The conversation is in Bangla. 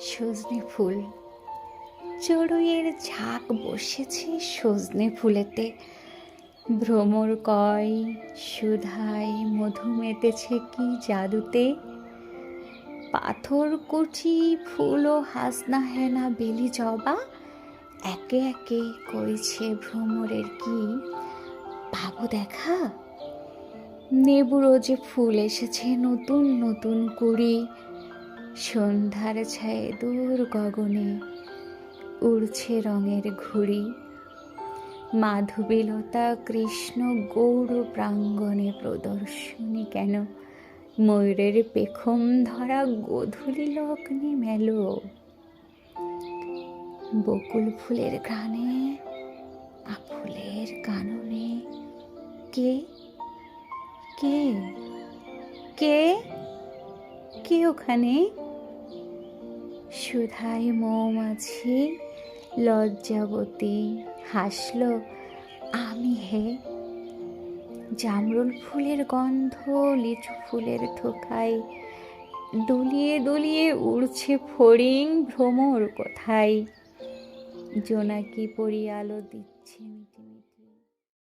সজনে ফুল। চড়ুইয়ের ঝাঁক বসেছে সজনে ফুলেতে। ভ্রমর কয়, সুধায় মধু মেতেছে কি জাদুতে? পাথর, কুচি, ফুল ও হাসনা হেনা বেলি জবা? একে একে করেছে ভ্রমরের কি ভাবো দেখা? নেবুরো যে ফুল এসেছে নতুন নতুন কুড়ি। সন্ধ্যার ছায়ে দূর গগনে উড়ছে রঙের ঘুড়ি। মাধবীলতা কৃষ্ণ গৌর প্রাঙ্গণে প্রদর্শনী কেন? ময়ূরের পেখম ধরা গধূলি লগ্নে মেলো। বকুল ফুলের গানে আফুলের কাননে। কে? কে? কে? কে ওখানে? সুধাই মৌমাছি, লজ্জাবতী হাসল, আমি হে? জামরুল ফুলের গন্ধ, লিচু ফুলের থোকায়, দুলিয়ে দুলিয়ে উড়ছে ফড়িং ভ্রমর কোথায়? জোনাকি পরি আলো দিচ্ছে